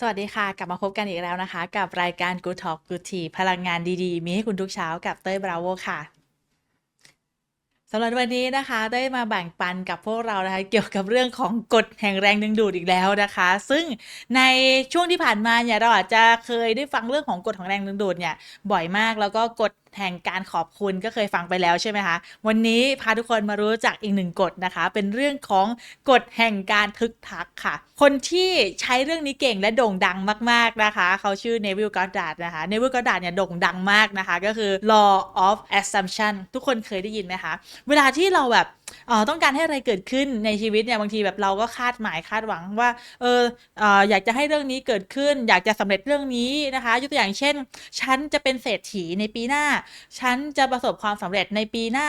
สวัสดีค่ะ กลับมาพบกันอีกแล้วนะคะ กับรายการ Good Talk Good Tea พลังงานดีๆ มีให้คุณทุกเช้ากับเต้ยบราโวค่ะสำหรับวันนี้นะคะได้มาแบ่งปันกับพวกเรานะคะ เกี่ยวกับเรื่องของกฎแห่งแรงดึงดูดอีกแล้วนะคะ ซึ่งในช่วงที่ผ่านมาเนี่ยเราอาจจะเคยได้ฟังเรื่องของกฎของแรงดึงดูดเนี่ยบ่อยมากแล้วก็กฎ แห่งการขอบคุณก็เคยฟังไปแล้วใช่ไหมคะ วันนี้พาทุกคนมารู้จักอีกหนึ่งกฎนะคะ เป็นเรื่องของกฎแห่งการทึกทักค่ะ คนที่ใช้เรื่องนี้เก่งและโด่งดังมาก ๆนะคะ เขาชื่อเนวิลกอดดาดนะคะเนวิลกอดดาดเนี่ยโด่งดังมากนะคะ ก็คือ law of assumption ทุกคนเคยได้ยินไหมคะ เวลาที่เราแบบ ต้องการให้อะไรเกิดขึ้นในชีวิตเนี่ยบางทีแบบเราก็คาดหมายคาดหวังว่าเอออยากจะให้เรื่องนี้เกิดขึ้น อยากจะสำเร็จเรื่องนี้นะคะยกตัวอย่างเช่น ฉันจะเป็นเศรษฐีในปีหน้า ฉันจะประสบความสำเร็จในปีหน้า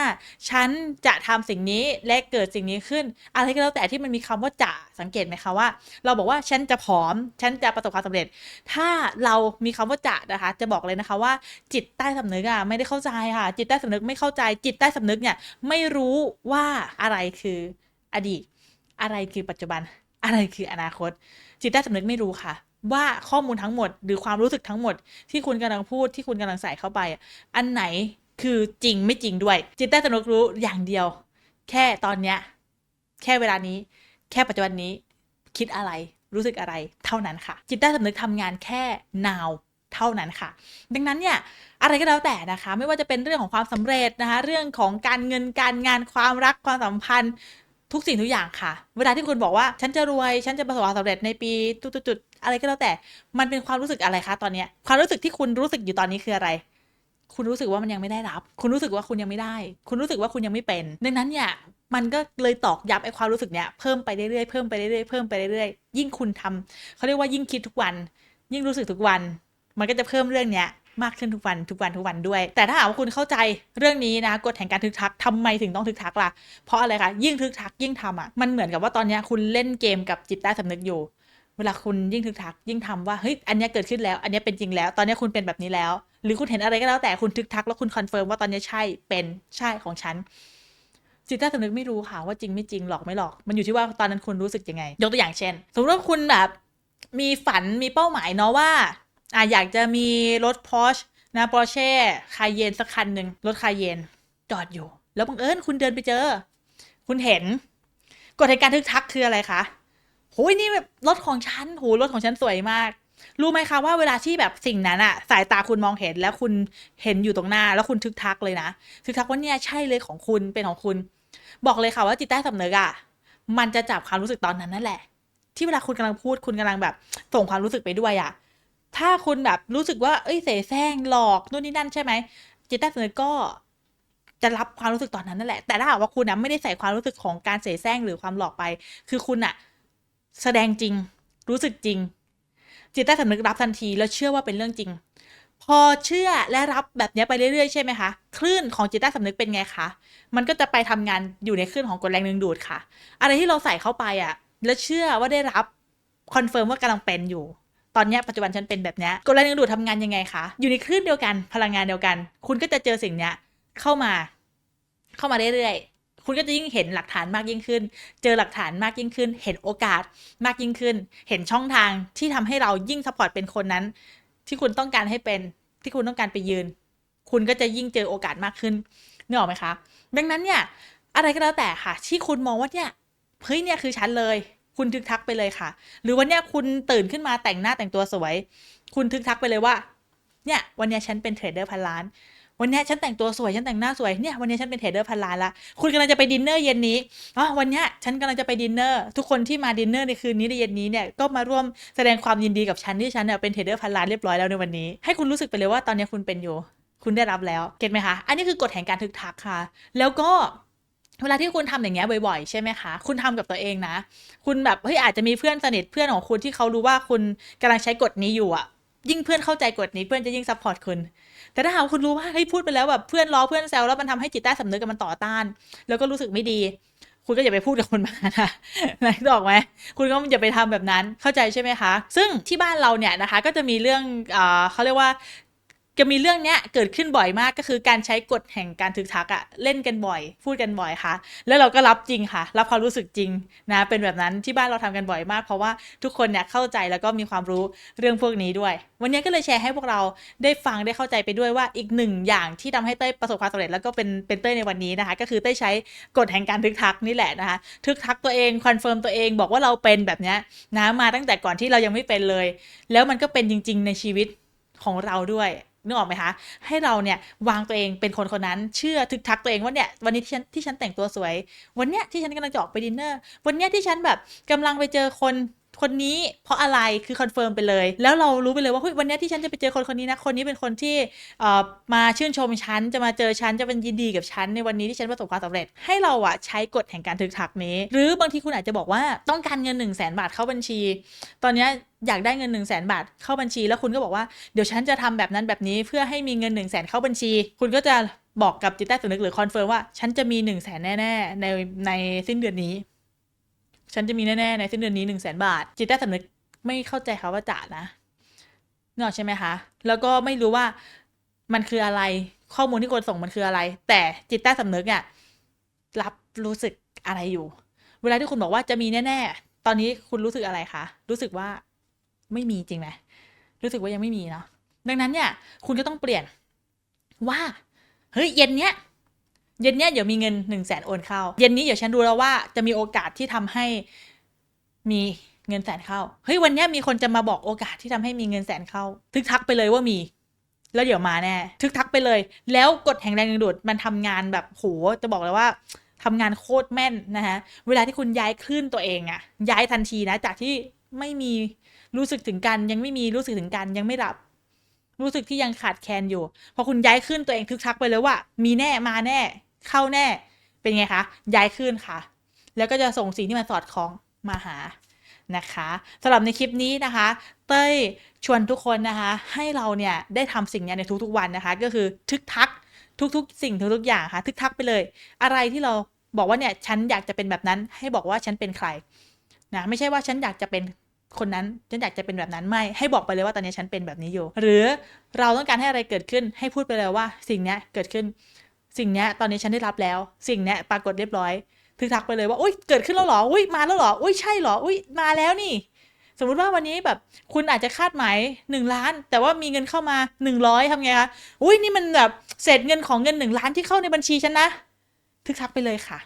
ฉันจะทำสิ่งนี้และเกิดสิ่งนี้ขึ้น อะไรก็แล้วแต่ที่มันมีคำว่าจะสังเกตไหมคะว่า เราบอกว่าฉันจะผอม ฉันจะประสบความสำเร็จ ถ้าเรามีคำว่าจะนะคะ จะบอกเลยนะคะว่า จิตใต้สำนึกอะไม่ได้เข้าใจค่ะ จิตใต้สำนึกไม่เข้าใจ จิตใต้สำนึกเนี่ยไม่รู้ว่าอะไรคืออดีต อะไรคือปัจจุบัน อะไรคืออนาคต จิตใต้สำนึกไม่รู้ค่ะว่าข้อมูลทั้งหมดหรือความรู้สึกทั้งหมด ที่คุณกำลังพูดที่คุณกำลังใส่เข้าไปอะอันไหนคือจริงไม่จริงด้วย จิตใต้สำนึกรู้อย่างเดียว แค่ตอนเนี้ย แค่เวลานี้ แค่ปัจจุบันนี้คิดอะไรรู้สึกอะไรเท่านั้นค่ะ จิตใต้สำนึกทำงานแค่ now เท่านั้นค่ะ ดังนั้นเนี่ยอะไรก็แล้วแต่นะคะ ไม่ว่าจะเป็นเรื่องของความสำเร็จนะคะ เรื่องของการเงินการงานความรักความสัมพันธ์ทุกสิ่งทุกอย่างค่ะ เวลาที่คุณบอกว่าฉันจะรวย ฉันจะประสบความสำเร็จในปีจุดๆอะไรก็แล้วแต่ มันเป็นความรู้สึกอะไรคะตอนนี้ความรู้สึกที่คุณรู้สึกอยู่ตอนนี้คืออะไร คุณรู้สึกว่ามันยังไม่ได้รับ คุณรู้สึกว่าคุณยังไม่ได้ คุณรู้สึกว่าคุณยังไม่เป็น ดังนั้นเนี่ยมันก็เลยตอกย้ำไอ้ความรู้สึกเนี้ยเพิ่มไปเรื่อยๆเพิ่มไปเรื่อยๆเพิ่มไปเรื่อยๆยิ่งคุณทำเขาเรียกว่ายิ่งคิดทุกวัน ยิ่งรู้สึกทุกวัน มันก็จะเพิ่มเรื่องเนี้ยมากขึ้นทุกวันทุกวันทุกวันด้วย แต่ถ้าหากว่าคุณเข้าใจเรื่องนี้นะกฎแห่งการทึกทักทำไมถึงต้องทึกทักล่ะ เพราะอะไรคะยิ่งทึกทักยิ่งทำอะมันเหมือนกับว่าตอนนี้คุณเล่นเกมกับจิตใต้สำนึกอยู่ เวลาคุณยิ่งทึกทัก ยิ่งทำว่าเฮ้ยอันเนี้ยเกิดขึ้นแล้ว อันเนี้ยเป็นจริงแล้ว ตอนนี้คุณเป็นแบบนี้แล้ว หรือคุณเห็นอะไรก็แล้วแต่คุณทึกทักแล้วคุณคอนเฟิร์มว่าตอนนี้ใช่เป็นใช่ของฉัน จิตใต้สำนึกไม่รู้ค่ะว่าจริงไม่จริงหลอกไม่หลอก มันอยู่ที่ว่าตอนนั้นคุณรู้สึกยังไง ยกตัวอย่างเช่น สมมติว่าคุณแบบมีฝันมีเป้าหมายเนาะว่าอะอยากจะมีรถ Porsche นะปอร์เช่คายเยนสักคันหนึ่งรถคายเยนจอดอยู่ แล้วบังเอิญคุณเดินไปเจอ คุณเห็นกฎแห่งการทึกทักคืออะไรคะโหยนี่แบบรถของฉันโหรถของฉันสวยมาก รู้ไหมคะว่าเวลาที่แบบสิ่งนั้นอะสายตาคุณมองเห็นแล้วคุณเห็นอยู่ตรงหน้า แล้วคุณทึกทักเลยนะทึกทักว่าเนี่ยใช่เลยของคุณเป็นของคุณ บอกเลยค่ะว่าจิตใต้สำนึกอะมันจะจับความรู้สึกตอนนั้นนั่นแหละ ที่เวลาคุณกำลังพูดคุณกำลังแบบส่งความรู้สึกไปด้วยอะถ้าคุณแบบรู้สึกว่าเอ้ยเสแสร้งหลอกนู่นนี่นั่นใช่ไหมจิตใต้สำนึกก็จะรับความรู้สึกตอนนั้นนั่นแหละ แต่ถ้าหากว่าคุณนะไม่ได้ใส่ความรู้สึกของการเสแสร้งหรือความหลอกไป คือคุณอะแสดงจริง รู้สึกจริง จิตใต้สำนึกรับทันทีแล้วเชื่อว่าเป็นเรื่องจริง พอเชื่อและรับแบบนี้ไปเรื่อยๆใช่ไหมคะ คลื่นของจิตใต้สำนึกเป็นไงคะ มันก็จะไปทำงานอยู่ในคลื่นของกฎแรงดึงดูดค่ะ อะไรที่เราใส่เข้าไปอะแล้วเชื่อว่าได้รับคอนเฟิร์มว่ากำลังเป็นอยู่ ตอนนี้ปัจจุบันฉันเป็นแบบเนี้ยกฎแรงดึงดูดทำงานยังไงคะ อยู่ในคลื่นเดียวกันพลังงานเดียวกัน คุณก็จะเจอสิ่งเนี้ยเข้ามา เข้ามาเรื่อยๆ คุณก็จะยิ่งเห็นหลักฐานมากยิ่งขึ้น เจอหลักฐานมากยิ่งขึ้น เห็นโอกาสมากยิ่งขึ้น เห็นช่องทางที่ทำให้เรายิ่งสปอร์ตเป็นคนนั้น ที่คุณต้องการให้เป็นที่คุณต้องการไปยืน คุณก็จะยิ่งเจอโอกาสมากขึ้นนึกออกไหมคะ ดังนั้นเนี่ยอะไรก็แล้วแต่ค่ะ ที่คุณมองว่าเนี่ยเฮ้ยเนี่ยคือฉันเลย คุณทึกทักไปเลยค่ะ หรือวันเนี้ยคุณตื่นขึ้นมาแต่งหน้าแต่งตัวสวย คุณทึกทักไปเลยว่าเนี่ยวันเนี้ยฉันเป็นเทรดเดอร์พันล้าน วันนี้ฉันแต่งตัวสวยฉันแต่งหน้าสวยเนี่ยวันนี้ฉันเป็นเทรดเดอร์พันล้านละคุณกำลังจะไปดินเนอร์เย็นนี้อ๋อวันนี้ฉันกำลังจะไปดินเนอร์ทุกคนที่มาดินเนอร์ในคืนนี้ในเย็นนี้เนี่ยก็มาร่วมแสดงความยินดีกับฉันที่ฉันเนี่ยเป็นเทรดเดอร์พันล้านเรียบร้อยแล้วในวันนี้ ให้คุณรู้สึกไปเลยว่าตอนนี้คุณเป็นอยู่ คุณได้รับแล้วเก็ตไหมคะอันนี้คือกฎแห่งการทึกทักค่ะ แล้วก็เวลาที่คุณทำอย่างเงี้ยบ่อยๆ ใช่ไหมคะ คุณทำกับตัวเองนะ คุณแบบเฮ้ยอาจจะมีเพื่อนสนิทเพื่อนของคุณที่เขารู้ว่าคุณกำลังใช้กฎนี้อยู่อะ ยิ่งเพื่อนเข้าใจกฎนี้เพื่อนจะยิ่งซัพพอร์ตคุณ แต่ถ้าหากคุณรู้ว่าเฮ้ยพูดไปแล้วแบบเพื่อนล้อเพื่อนแซวแล้วมันทำให้จิตใต้สำนึกกับมันต่อต้าน แล้วก็รู้สึกไม่ดี คุณก็อย่าไปพูดกับคนมานะนึกออกไหมคุณก็อย่าไปทำแบบนั้นเข้าใจใช่ไหมคะ ซึ่งที่บ้านเราเนี่ยนะคะ ก็จะมีเรื่องเอเขาเรียกว่า จะมีเรื่องเนี้ยเกิดขึ้นบ่อยมากก็คือการใช้กฎแห่งการทึกทักอะเล่นกันบ่อย พูดกันบ่อยค่ะ แล้วเราก็รับจริงค่ะ รับความรู้สึกจริงนะเป็นแบบนั้นที่บ้านเราทำกันบ่อยมาก เพราะว่าทุกคนเนี่ยเข้าใจแล้วก็มีความรู้เรื่องพวกนี้ด้วย วันนี้ก็เลยแชร์ให้พวกเราได้ฟังได้เข้าใจไปด้วยว่าอีกหนึ่งอย่างที่ทำให้เต้ยประสบความสำเร็จแล้วก็เป็นเป็นเต้ยในวันนี้นะคะ ก็คือเต้ยใช้กฎแห่งการทึกทักนี่แหละนะคะทึกทักตัวเองคอนเฟิร์มตัวเองบอกว่าเราเป็นแบบนี้นะมาตั้งแต่ก่อนที่เรายังไม่เป็นเลย แล้วมันก็เป็นจริง ๆ ในชีวิตของเราด้วย นึกออกไหมคะ ให้เราเนี่ยวางตัวเองเป็นคนคนนั้นเชื่อทึกทักตัวเองว่าเนี่ยวันนี้ที่ฉันที่ฉันแต่งตัวสวย วันเนี้ยที่ฉันกำลังจะออกไปดินเนอร์วันเนี้ยที่ฉันแบบกำลังไปเจอคนคนนี้เพราะอะไรคือคอนเฟิร์มไปเลย แล้วเรารู้ไปเลยว่าเฮ้ยวันเนี้ยที่ฉันจะไปเจอคนคนนี้นะคนนี้เป็นคนที่เอ่อมาชื่นชมฉันจะมาเจอฉันจะเป็นยินดีกับฉันในวันนี้ที่ฉันประสบความสำเร็จ ให้เราอะใช้กฎแห่งการทึกทักนี้ หรือบางทีคุณอาจจะบอกว่าต้องการเงิน1นึ่งแสนบาทเข้าบัญชี ตอนเนี้ย อยากได้เงิน1นึ่งแสนบาทเข้าบัญชี แล้วคุณก็บอกว่าเดี๋ยวฉันจะทำแบบนั้นแบบนี้เพื่อให้มีเงิน1นึ่งแสนเข้าบัญชี คุณก็จะบอกกับจิตใต้สำนึกหรือคอนเฟิร์มว่าฉันจะมี1นึ่งแสนแน่ๆในในสิ้นเดือนนี้ ฉันจะมีแน่ๆในสิ้นเดือนนี้หนึ่งแสนบาท จิตใต้สำนึกไม่เข้าใจคาว่าจะนะนึกออกใช่ไหมคะ แล้วก็ไม่รู้ว่ามันคืออะไรข้อมูลที่คนส่งมันคืออะไร แต่จิตใต้สำนึกอะรับรู้สึกอะไรอยู่ เวลาที่คุณบอกว่าจะมีแน่ ๆ ตอนนี้คุณรู้สึกอะไรคะ รู้สึกว่า ไม่มีจริงไหมรู้สึกว่ายังไม่มีเนาะดังนั้นเนี่ย คุณก็ต้องเปลี่ยนว่า เฮ้ย เย็นเนี้ยเย็นเนี้ยเดี๋ยวมีเงินหนึ่งแสนโอนเข้า เย็นนี้เดี๋ยวฉันดูแล้วว่าจะมีโอกาสที่ทำให้มีเงินแสนเข้า เฮ้ยวันเนี้ยมีคนจะมาบอกโอกาสที่ทำให้มีเงินแสนเข้า ทึกทักไปเลยว่ามี แล้วเดี๋ยวมาแน่ ทึกทักไปเลย แล้วกฎแห่งแรงดึงดูดมันทำงานแบบโหจะบอกเลยว่าทำงานโคตรแม่นนะฮะเวลาที่คุณย้ายคลื่นตัวเองอะย้ายทันทีนะ จากที่ ไม่มีรู้สึกถึงกันยังไม่มีรู้สึกถึงกันยังไม่รับรู้สึกที่ยังขาดแคลนอยู่ พอคุณย้ายขึ้นตัวเองทึกทักไปเลยว่า มีแน่มาแน่ เข้าแน่ เป็นไงคะ ย้ายขึ้นค่ะ แล้วก็จะส่งสิ่งที่มันสอดคล้องมาหานะคะสำหรับในคลิปนี้นะคะ เต้ยชวนทุกคนนะคะ ให้เราเนี่ยได้ทำสิ่งเนี้ยในทุกๆวันนะคะ ก็คือทึกทักทุกๆ สิ่งทุกๆอย่างค่ะ ทึกทักไปเลย อะไรที่เราบอกว่าเนี่ยฉันอยากจะเป็นแบบนั้นให้บอกว่าฉันเป็นใคร นะไม่ใช่ว่าฉันอยากจะเป็นคนนั้นฉันอยากจะเป็นแบบนั้นไม่ให้บอกไปเลยว่าตอนนี้ฉันเป็นแบบนี้อยู่ หรือเราต้องการให้อะไรเกิดขึ้นให้พูดไปเลยว่า สิ่งนี้เกิดขึ้น สิ่งนี้ตอนนี้ฉันได้รับแล้ว สิ่งนี้ปรากฏเรียบร้อยทึกทักไปเลยว่าอุ้ยเกิดขึ้นแล้วหรออุ้ยมาแล้วหรออุ้ยใช่หรออุ้ยมาแล้วนี่ สมมุติว่าวันนี้แบบคุณอาจจะคาดหมายหนึ่งล้าน แต่ว่ามีเงินเข้ามาหนึ่งร้อยทำไงคะอุ้ยนี่มันแบบเศษเงินของเงินหนึ่งล้านที่เข้าในบัญชีฉันนะทึกทักไปเลยค่ะ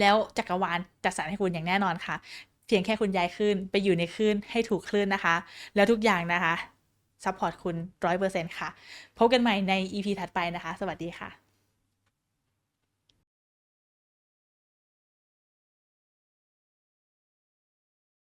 แล้วจักรวาลจัดสรรให้คุณอย่างแน่นอนค่ะ เพียงแค่คุณย้ายขึ้นไปอยู่ในคลื่นให้ถูกคลื่นนะคะ แล้วทุกอย่างนะคะซัพพอร์ตคุณร้อยเปอร์เซ็นต์ค่ะ พบกันใหม่ใน EP ถัดไปนะคะ สวัสดีค่ะ